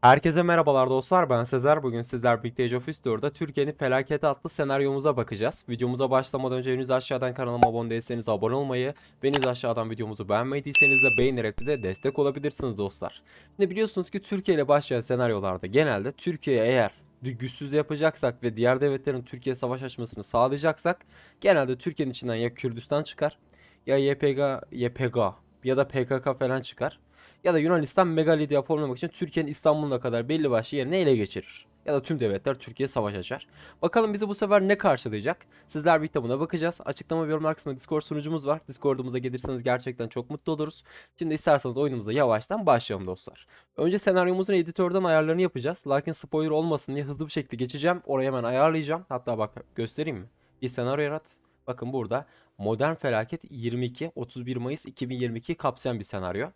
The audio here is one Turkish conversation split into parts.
Herkese merhabalar dostlar ben Sezer bugün sizler birlikte Age of History'da Türkiye'nin felaketi adlı senaryomuza bakacağız. Videomuza başlamadan önce henüz aşağıdan kanalıma abone değilseniz abone olmayı ve henüz aşağıdan videomuzu beğenmediyseniz de beğenerek bize destek olabilirsiniz dostlar. Şimdi biliyorsunuz ki Türkiye ile başlayan senaryolarda genelde Türkiye'ye eğer güçsüz yapacaksak ve diğer devletlerin Türkiye savaş açmasını sağlayacaksak genelde Türkiye'nin içinden ya Kürdistan çıkar ya YPG, YPG ya da PKK falan çıkar. Ya da Yunanistan Megalidia formlamak için Türkiye'nin İstanbul'una kadar belli başlı yerini ele geçirir. Ya da tüm devletler Türkiye savaş açar. Bakalım bizi bu sefer ne karşılayacak? Sizler birlikte buna bakacağız. Açıklama ve yorumlar kısmında Discord sunucumuz var. Discord'umuza gelirseniz gerçekten çok mutlu oluruz. Şimdi isterseniz oyunumuza yavaştan başlayalım dostlar. Önce senaryomuzun editörden ayarlarını yapacağız. Lakin spoiler olmasın diye hızlı bir şekilde geçeceğim. Oraya hemen ayarlayacağım. Hatta bak göstereyim mi? Bir senaryo yarat. Bakın burada Modern Felaket 22 31 Mayıs 2022 kapsayan bir senaryo.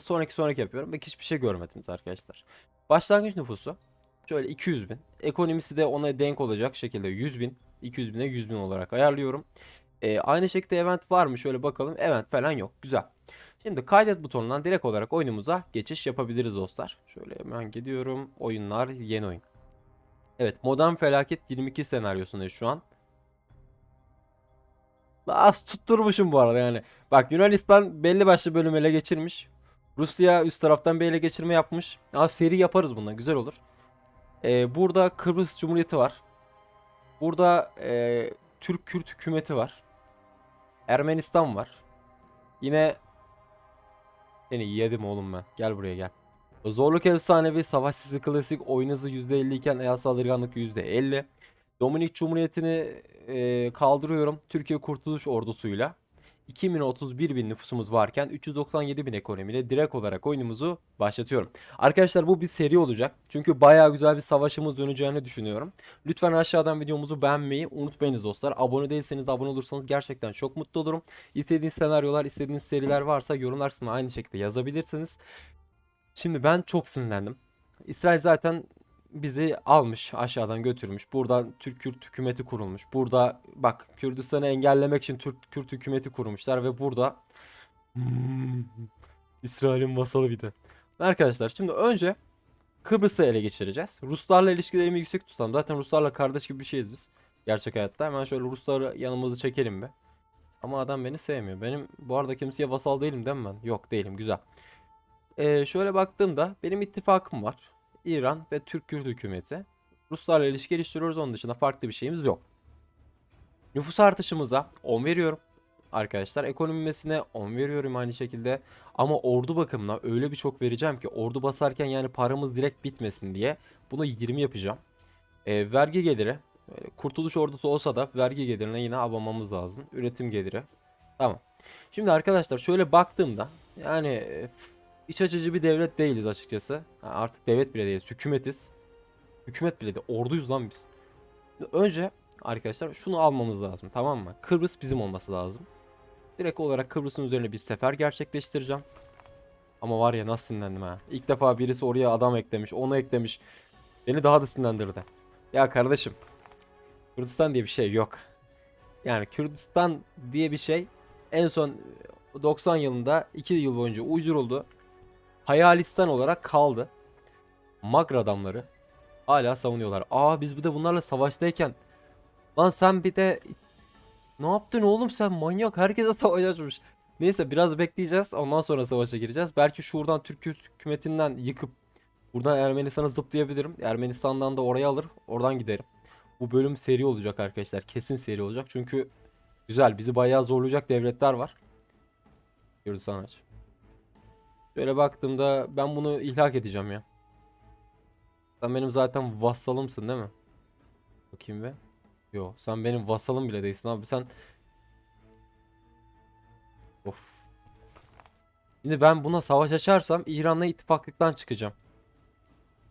Sonraki sonraki yapıyorum. Belki hiçbir şey görmediniz arkadaşlar. Başlangıç nüfusu şöyle 200 bin. Ekonomisi de ona denk olacak şekilde 100 bin. 200 bine 100 bin olarak ayarlıyorum. Ee, aynı şekilde event var mı? Şöyle bakalım. Event falan yok. Güzel. Şimdi kaydet butonundan direkt olarak oyunumuza geçiş yapabiliriz dostlar. Şöyle hemen gidiyorum. Oyunlar, yeni oyun. Evet, Modern Felaket 22 senaryosundayız şu an. Az tutturmuşum bu arada yani. Bak Yunanistan belli başlı bölüm geçirmiş. Rusya üst taraftan bir ele geçirme yapmış. Abi seri yaparız bundan güzel olur. Ee, burada Kıbrıs Cumhuriyeti var. Burada ee, Türk Kürt hükümeti var. Ermenistan var. Yine seni yedim oğlum ben. Gel buraya gel. Zorluk efsanevi, savaş sizi klasik, oyun hızı %50 iken el saldırganlık %50. Dominik Cumhuriyeti'ni ee, kaldırıyorum. Türkiye Kurtuluş Ordusu'yla. 2031 bin nüfusumuz varken 397 bin ekonomiyle direkt olarak oyunumuzu başlatıyorum. Arkadaşlar bu bir seri olacak. Çünkü bayağı güzel bir savaşımız döneceğini düşünüyorum. Lütfen aşağıdan videomuzu beğenmeyi unutmayınız dostlar. Abone değilseniz de abone olursanız gerçekten çok mutlu olurum. İstediğiniz senaryolar, istediğiniz seriler varsa yorumlar aynı şekilde yazabilirsiniz. Şimdi ben çok sinirlendim. İsrail zaten bizi almış aşağıdan götürmüş. Buradan Türk Kürt hükümeti kurulmuş. Burada bak Kürdistan'ı engellemek için Türk Kürt hükümeti kurmuşlar ve burada İsrail'in vasalı bir de. Arkadaşlar şimdi önce Kıbrıs'ı ele geçireceğiz. Ruslarla ilişkilerimi yüksek tutalım. Zaten Ruslarla kardeş gibi bir şeyiz biz. Gerçek hayatta. Hemen şöyle Rusları yanımızı çekelim be. Ama adam beni sevmiyor. Benim bu arada kimseye vasal değilim değil mi ben? Yok değilim. Güzel. Ee, şöyle baktığımda benim ittifakım var. İran ve Türk Kürt hükümeti. Ruslarla ilişki geliştiriyoruz. Onun dışında farklı bir şeyimiz yok. Nüfus artışımıza 10 veriyorum. Arkadaşlar ekonomimesine 10 veriyorum aynı şekilde. Ama ordu bakımına öyle bir çok vereceğim ki ordu basarken yani paramız direkt bitmesin diye bunu 20 yapacağım. Ee, vergi geliri kurtuluş ordusu olsa da vergi gelirine yine abamamız lazım. Üretim geliri. Tamam. Şimdi arkadaşlar şöyle baktığımda yani e, iç açıcı bir devlet değiliz açıkçası. Ha, artık devlet bile değiliz. Hükümetiz. Hükümet bile de orduyuz lan biz. Önce arkadaşlar şunu almamız lazım tamam mı? Kıbrıs bizim olması lazım. Direkt olarak Kıbrıs'ın üzerine bir sefer gerçekleştireceğim. Ama var ya nasıl sinirlendim ha. İlk defa birisi oraya adam eklemiş, onu eklemiş. Beni daha da sinirlendirdi. Ya kardeşim. Kürdistan diye bir şey yok. Yani Kürdistan diye bir şey en son 90 yılında 2 yıl boyunca uyduruldu. Hayalistan olarak kaldı. Magra adamları hala savunuyorlar. Aa biz bir de bunlarla savaştayken lan sen bir de ne yaptın oğlum sen manyak herkese savaş açmış. Neyse biraz bekleyeceğiz ondan sonra savaşa gireceğiz. Belki şuradan Türk hükümetinden yıkıp buradan Ermenistan'a zıplayabilirim. Ermenistan'dan da oraya alır oradan giderim. Bu bölüm seri olacak arkadaşlar kesin seri olacak çünkü güzel bizi bayağı zorlayacak devletler var. Kürdistan aç. Şöyle baktığımda ben bunu ilhak edeceğim ya. Sen benim zaten vassalımsın değil mi? Bakayım be. Yo sen benim vassalım bile değilsin abi sen. Of. Şimdi ben buna savaş açarsam İran'la ittifaklıktan çıkacağım.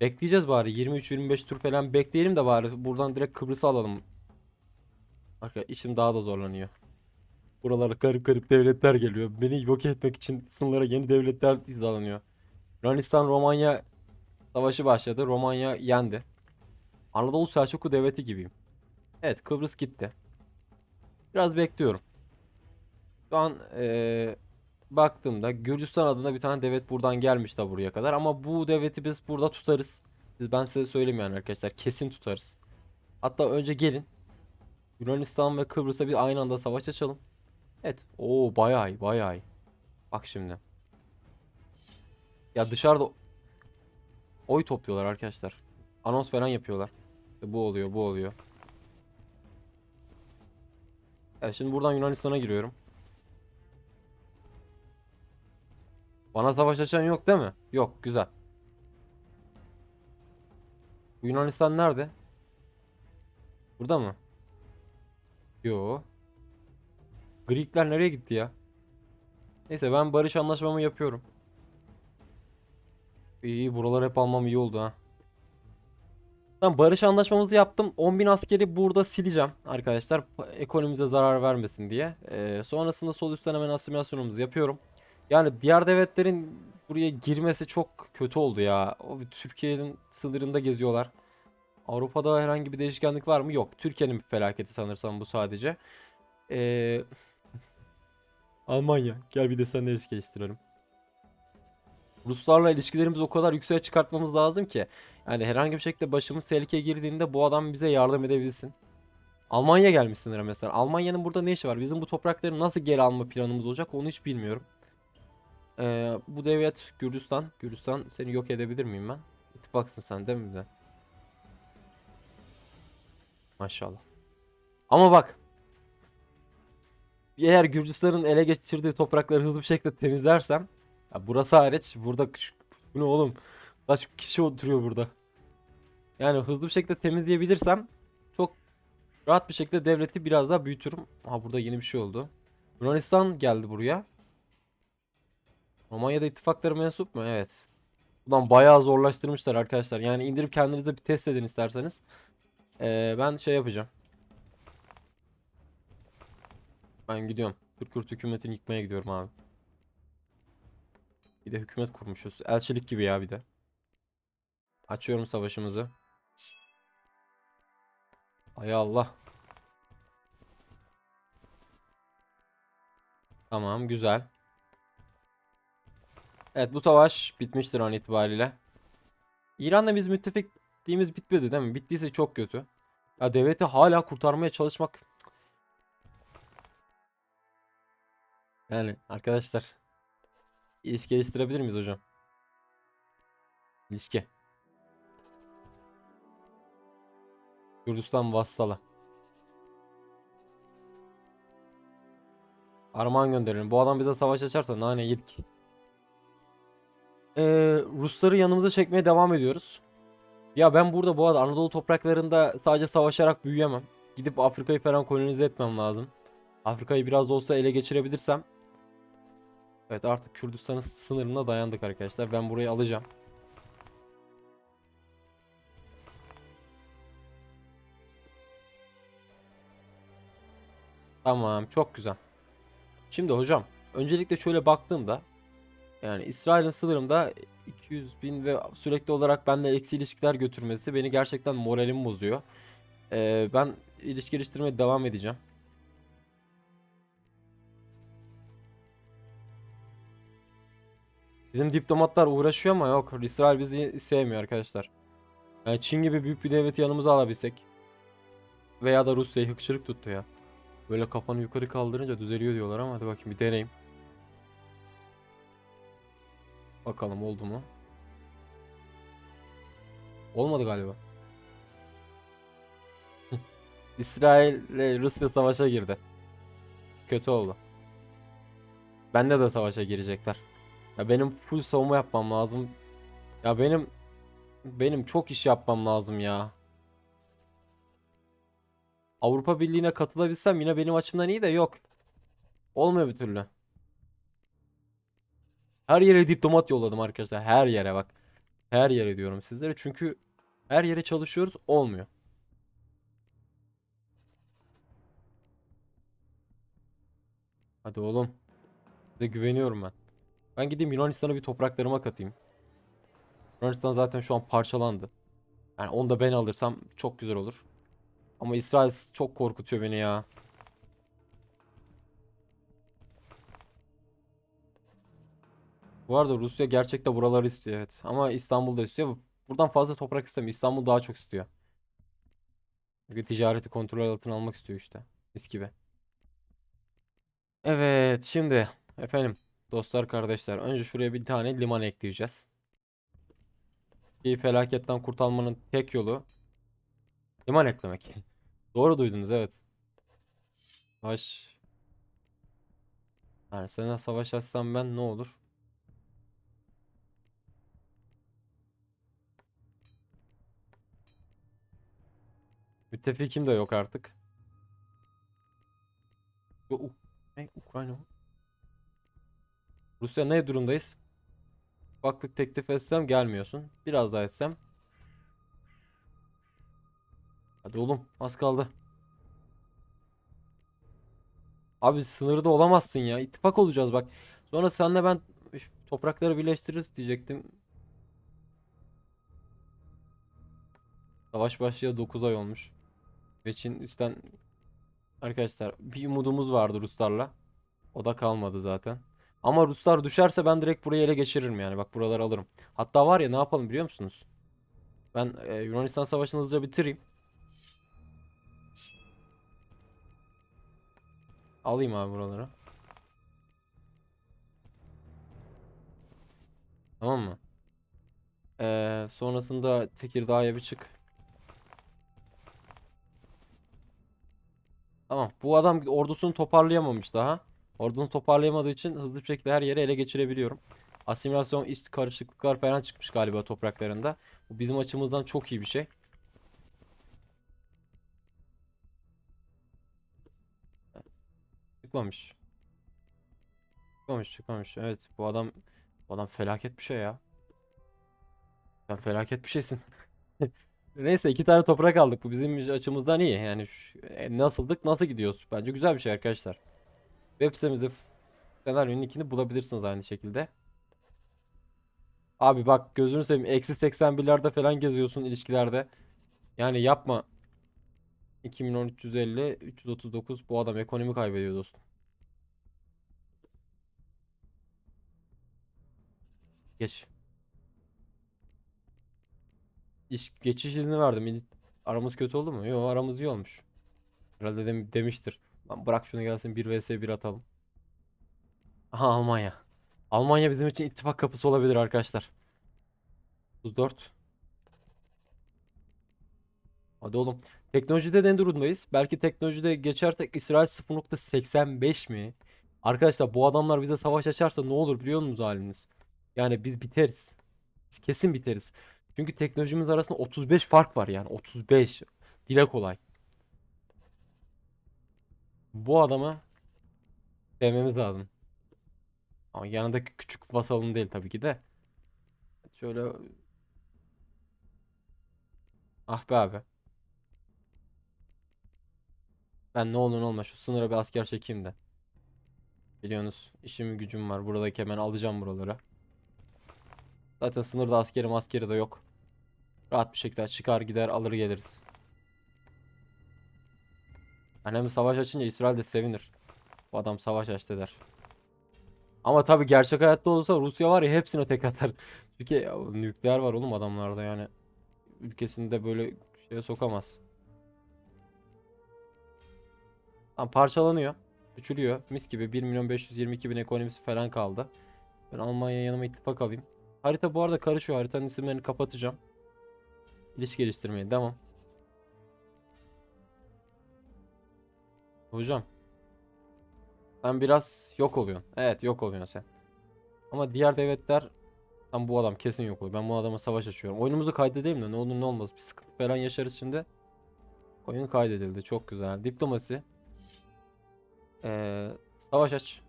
Bekleyeceğiz bari 23-25 tur falan bekleyelim de bari buradan direkt Kıbrıs'ı alalım. Arkadaşlar işim daha da zorlanıyor. Buralara garip garip devletler geliyor. Beni yok etmek için sınırlara yeni devletler izalanıyor. Yunanistan Romanya savaşı başladı. Romanya yendi. Anadolu Selçuklu devleti gibiyim. Evet Kıbrıs gitti. Biraz bekliyorum. Şu an eee, baktığımda Gürcistan adında bir tane devlet buradan gelmiş de buraya kadar ama bu devleti biz burada tutarız. Biz ben size söyleyeyim yani arkadaşlar kesin tutarız. Hatta önce gelin Yunanistan ve Kıbrıs'a bir aynı anda savaş açalım. Evet. Oo bayağı iyi, bayağı. Bak şimdi. Ya dışarıda oy topluyorlar arkadaşlar. Anons falan yapıyorlar. Bu oluyor, bu oluyor. Ya şimdi buradan Yunanistan'a giriyorum. Bana savaş açan yok değil mi? Yok, güzel. Bu Yunanistan nerede? Burada mı? Yo. Greekler nereye gitti ya? Neyse ben barış anlaşmamı yapıyorum. İyi iyi buralar hep almam iyi oldu ha. Tamam barış anlaşmamızı yaptım. 10.000 askeri burada sileceğim arkadaşlar. Ekonomimize zarar vermesin diye. Ee, sonrasında sol üstten hemen asimilasyonumuzu yapıyorum. Yani diğer devletlerin buraya girmesi çok kötü oldu ya. O Türkiye'nin sınırında geziyorlar. Avrupa'da herhangi bir değişkenlik var mı? Yok. Türkiye'nin bir felaketi sanırsam bu sadece. Ee, Almanya. Gel bir de seninle ilişki geliştirelim. Ruslarla ilişkilerimizi o kadar yükseğe çıkartmamız lazım ki. Yani herhangi bir şekilde başımız tehlikeye girdiğinde bu adam bize yardım edebilsin. Almanya gelmiş sınıra mesela. Almanya'nın burada ne işi var? Bizim bu toprakları nasıl geri alma planımız olacak onu hiç bilmiyorum. Ee, bu devlet Gürcistan. Gürcistan seni yok edebilir miyim ben? İttifaksın sen değil mi bir? Maşallah. Ama bak. Eğer Gürcistan'ın ele geçirdiği toprakları hızlı bir şekilde temizlersem ya burası hariç burada bu ne oğlum? Kaç kişi oturuyor burada? Yani hızlı bir şekilde temizleyebilirsem çok rahat bir şekilde devleti biraz daha büyütürüm. Ha burada yeni bir şey oldu. Yunanistan geldi buraya. Romanya'da ittifakları mensup mu? Evet. Buradan bayağı zorlaştırmışlar arkadaşlar. Yani indirip kendiniz de bir test edin isterseniz. Ee, ben şey yapacağım. Ben gidiyorum. Türk Kürt hükümetini yıkmaya gidiyorum abi. Bir de hükümet kurmuşuz. Elçilik gibi ya bir de. Açıyorum savaşımızı. Ay Allah. Tamam güzel. Evet bu savaş bitmiştir an itibariyle. İran'la biz müttefikliğimiz bitmedi değil mi? Bittiyse çok kötü. Ya devleti hala kurtarmaya çalışmak. Yani arkadaşlar. İlişki geliştirebilir miyiz hocam? İlişki. Kürdistan vassalı. Armağan gönderelim. Bu adam bize savaş açarsa nane yedik. Ee, Rusları yanımıza çekmeye devam ediyoruz. Ya ben burada bu arada Anadolu topraklarında sadece savaşarak büyüyemem. Gidip Afrika'yı falan kolonize etmem lazım. Afrika'yı biraz da olsa ele geçirebilirsem. Evet artık Kürdistan'ın sınırına dayandık arkadaşlar. Ben burayı alacağım. Tamam çok güzel. Şimdi hocam öncelikle şöyle baktığımda yani İsrail'in sınırımda 200 bin ve sürekli olarak benimle eksi ilişkiler götürmesi beni gerçekten moralimi bozuyor. Ee, ben ilişki geliştirmeye devam edeceğim. Bizim diplomatlar uğraşıyor ama yok. İsrail bizi sevmiyor arkadaşlar. Yani Çin gibi büyük bir devleti yanımıza alabilsek. Veya da Rusya'yı hıkçırık tuttu ya. Böyle kafanı yukarı kaldırınca düzeliyor diyorlar ama hadi bakayım bir deneyim. Bakalım oldu mu? Olmadı galiba. İsrail ile Rusya savaşa girdi. Kötü oldu. Bende de savaşa girecekler. Ya benim full savunma yapmam lazım. Ya benim benim çok iş yapmam lazım ya. Avrupa Birliği'ne katılabilsem yine benim açımdan iyi de yok. Olmuyor bir türlü. Her yere diplomat yolladım arkadaşlar. Her yere bak. Her yere diyorum sizlere. Çünkü her yere çalışıyoruz. Olmuyor. Hadi oğlum. Size güveniyorum ben. Ben gideyim Yunanistan'a bir topraklarıma katayım. Yunanistan zaten şu an parçalandı. Yani onu da ben alırsam çok güzel olur. Ama İsrail çok korkutuyor beni ya. Bu arada Rusya gerçekten buraları istiyor evet. Ama İstanbul'da istiyor. Buradan fazla toprak istemiyor. İstanbul daha çok istiyor. Çünkü ticareti kontrol altına almak istiyor işte. Mis gibi. Evet şimdi efendim dostlar kardeşler önce şuraya bir tane liman ekleyeceğiz. Bir felaketten kurtulmanın tek yolu liman eklemek. Doğru duydunuz evet. Savaş. Yani sana savaş açsam ben ne olur? Müttefikim de yok artık. Yo, U- ne? Ukrayna mı? Rusya ne durumdayız? Baktık teklif etsem gelmiyorsun. Biraz daha etsem. Hadi oğlum az kaldı. Abi sınırda olamazsın ya. İttifak olacağız bak. Sonra senle ben toprakları birleştiririz diyecektim. Savaş başlayalı 9 ay olmuş. Ve Çin üstten arkadaşlar bir umudumuz vardı Ruslarla. O da kalmadı zaten. Ama Ruslar düşerse ben direkt burayı ele geçiririm yani. Bak buraları alırım. Hatta var ya ne yapalım biliyor musunuz? Ben e, Yunanistan Savaşı'nı hızlıca bitireyim. Alayım abi buraları. Tamam mı? Ee, sonrasında Tekirdağ'a bir çık. Tamam. Bu adam ordusunu toparlayamamış daha. Ordusunu toparlayamadığı için hızlı bir şekilde her yeri ele geçirebiliyorum. Asimilasyon, iç karışıklıklar falan çıkmış galiba topraklarında. Bu bizim açımızdan çok iyi bir şey. Çıkmamış. Çıkmamış, çıkmamış. Evet, bu adam bu adam felaket bir şey ya. Sen felaket bir şeysin. Neyse iki tane toprak aldık. Bu bizim açımızdan iyi. Yani e, nasıldık, nasıl gidiyoruz? Bence güzel bir şey arkadaşlar. Web sitemizde senaryonun linkini bulabilirsiniz aynı şekilde. Abi bak gözünü seveyim. Eksi 81'lerde falan geziyorsun ilişkilerde. Yani yapma. 2010 350 339 bu adam ekonomi kaybediyor dostum. Geç. İş, geçiş izni verdim. Aramız kötü oldu mu? Yok aramız iyi olmuş. Herhalde dem- demiştir. Lan bırak şunu gelsin 1 vs 1 atalım. Aha Almanya. Almanya bizim için ittifak kapısı olabilir arkadaşlar. 34. Hadi oğlum. Teknolojide ne durumdayız? Belki teknolojide geçersek İsrail 0.85 mi? Arkadaşlar bu adamlar bize savaş açarsa ne olur biliyor musunuz haliniz? Yani biz biteriz. Biz kesin biteriz. Çünkü teknolojimiz arasında 35 fark var yani 35. Dile kolay. Bu adamı sevmemiz lazım. Ama yanındaki küçük vasalın değil tabii ki de. Şöyle ah be abi. Ben ne olur ne olmaz şu sınıra bir asker çekeyim de. Biliyorsunuz işim gücüm var. Buradaki hemen alacağım buraları. Zaten sınırda askeri maskeri de yok. Rahat bir şekilde çıkar gider alır geliriz. Annem savaş açınca İsrail de sevinir. Bu adam savaş açtı der. Ama tabii gerçek hayatta olsa Rusya var ya hepsine tek atar. Çünkü ya, nükleer var oğlum adamlarda yani. Ülkesinde böyle şeye sokamaz. Tam parçalanıyor. Küçülüyor. Mis gibi 1 milyon 522 bin ekonomisi falan kaldı. Ben Almanya yanıma ittifak alayım. Harita bu arada karışıyor. Haritanın isimlerini kapatacağım. İlişki geliştirmeye devam. Hocam. Sen biraz yok oluyorsun. Evet yok oluyorsun sen. Ama diğer devletler tam bu adam kesin yok oluyor. Ben bu adama savaş açıyorum. Oyunumuzu kaydedeyim de ne olur ne olmaz. Bir sıkıntı falan yaşarız şimdi. Oyun kaydedildi. Çok güzel. Diplomasi. Ee, savaş aç.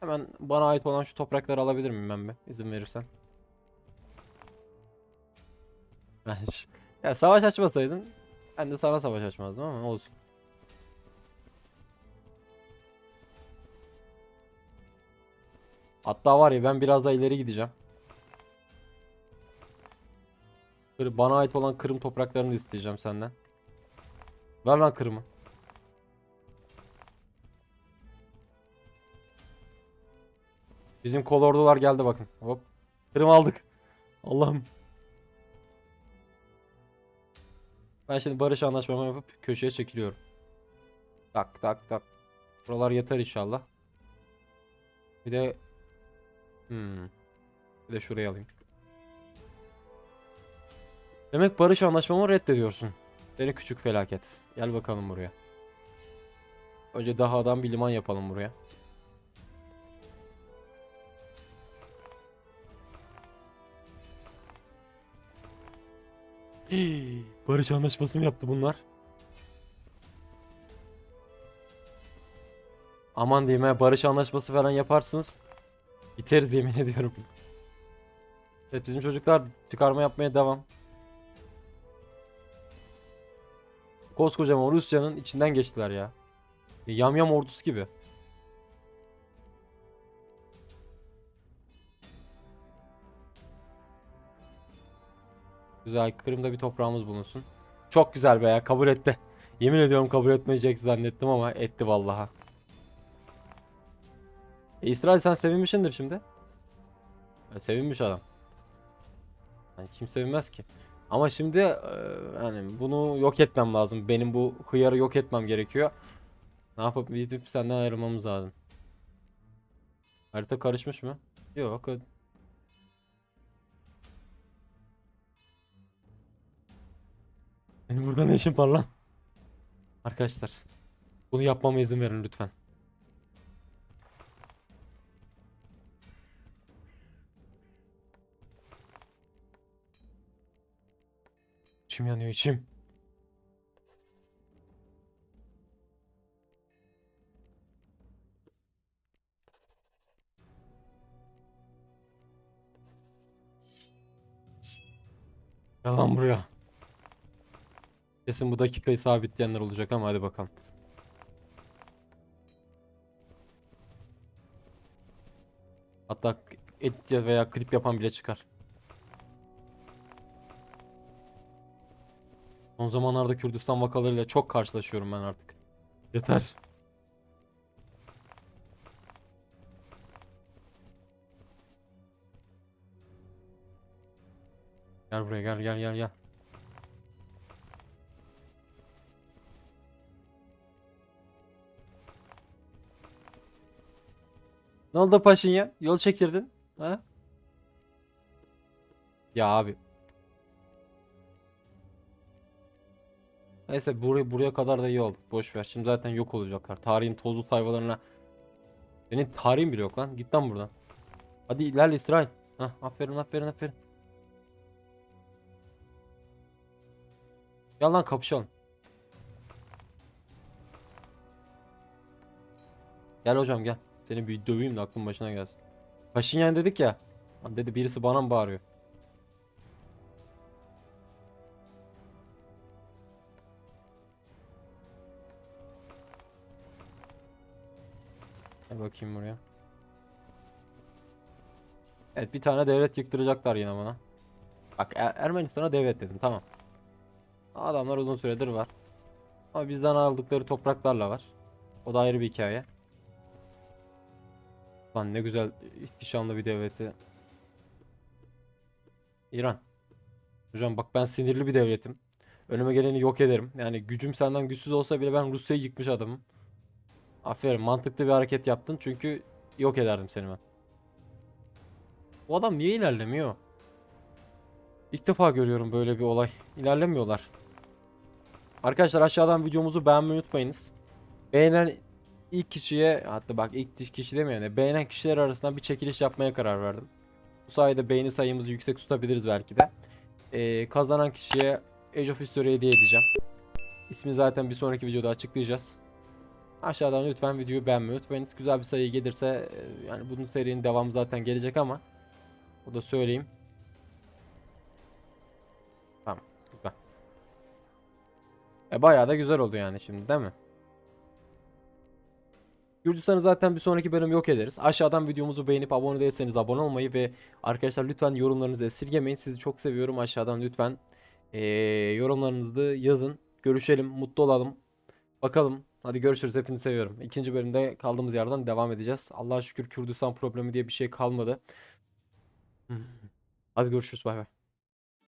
Hemen bana ait olan şu toprakları alabilir miyim ben bir? İzin verirsen. Ya savaş açmasaydın ben de sana savaş açmazdım ama olsun. Hatta var ya ben biraz daha ileri gideceğim. Bana ait olan Kırım topraklarını isteyeceğim senden. Ver lan Kırım'ı. Bizim kolordular geldi bakın. Hop. Kırım aldık. Allah'ım. Ben şimdi barış anlaşmamı yapıp köşeye çekiliyorum. Tak tak tak. Buralar yeter inşallah. Bir de hmm. Bir de şurayı alayım. Demek barış anlaşmamı reddediyorsun. Seni küçük felaket. Gel bakalım buraya. Önce dahadan bir liman yapalım buraya. Hii, barış anlaşması mı yaptı bunlar? Aman diyeyim ha barış anlaşması falan yaparsınız. Biteriz yemin ediyorum. Evet bizim çocuklar çıkarma yapmaya devam. Koskocaman Rusya'nın içinden geçtiler ya. Yamyam ordusu gibi. Güzel Kırım'da bir toprağımız bulunsun. Çok güzel be ya kabul etti. Yemin ediyorum kabul etmeyecek zannettim ama etti vallaha. E, İsrail sen sevinmişsindir şimdi. Ya, sevinmiş adam. Yani kim sevinmez ki? Ama şimdi e, yani bunu yok etmem lazım. Benim bu hıyarı yok etmem gerekiyor. Ne yapıp gidip senden ayrılmamız lazım. Harita karışmış mı? Yok. Benim burada ne işim var lan? Arkadaşlar. Bunu yapmama izin verin lütfen. İçim yanıyor içim. Gel lan buraya. Kesin bu dakikayı sabitleyenler olacak ama hadi bakalım. Hatta edit veya klip yapan bile çıkar. Son zamanlarda Kürdistan vakalarıyla çok karşılaşıyorum ben artık. Yeter. Gel buraya gel gel gel gel. Ne oldu Paşinyan? Yol çekirdin. Ha? Ya abi. Neyse buraya, buraya kadar da iyi oldu. Boş ver. Şimdi zaten yok olacaklar. Tarihin tozlu sayfalarına. Senin tarihin bile yok lan. Git lan buradan. Hadi ilerle İsrail. Hah, aferin aferin aferin. Gel lan kapışalım. Gel hocam gel. Seni bir döveyim de aklın başına gelsin. Paşinyan dedik ya. Dedi birisi bana mı bağırıyor? Bakayım buraya. Evet bir tane devlet yıktıracaklar yine bana. Bak Er- Ermenistan'a devlet dedim tamam. Adamlar uzun süredir var. Ama bizden aldıkları topraklarla var. O da ayrı bir hikaye. Lan ne güzel ihtişamlı bir devleti. İran. Hocam bak ben sinirli bir devletim. Önüme geleni yok ederim. Yani gücüm senden güçsüz olsa bile ben Rusya'yı yıkmış adamım. Aferin mantıklı bir hareket yaptın çünkü yok ederdim seni ben. Bu adam niye ilerlemiyor? İlk defa görüyorum böyle bir olay. İlerlemiyorlar. Arkadaşlar aşağıdan videomuzu beğenmeyi unutmayınız. Beğenen ilk kişiye hatta bak ilk kişi demeyelim de beğenen kişiler arasından bir çekiliş yapmaya karar verdim. Bu sayede beğeni sayımızı yüksek tutabiliriz belki de. Ee, kazanan kişiye Age of History hediye edeceğim. İsmini zaten bir sonraki videoda açıklayacağız. Aşağıdan lütfen videoyu beğenmeyi unutmayınız. Güzel bir sayı gelirse e, yani bunun serinin devamı zaten gelecek ama o da söyleyeyim. Tamam güzel. E bayağı da güzel oldu yani şimdi değil mi? Gürcistan'ı zaten bir sonraki bölüm yok ederiz. Aşağıdan videomuzu beğenip abone değilseniz abone olmayı ve arkadaşlar lütfen yorumlarınızı esirgemeyin. Sizi çok seviyorum. Aşağıdan lütfen eee, yorumlarınızı yazın. Görüşelim, mutlu olalım. Bakalım Hadi görüşürüz. Hepinizi seviyorum. İkinci bölümde kaldığımız yerden devam edeceğiz. Allah'a şükür Kürdistan problemi diye bir şey kalmadı. Hadi görüşürüz. Bay bay.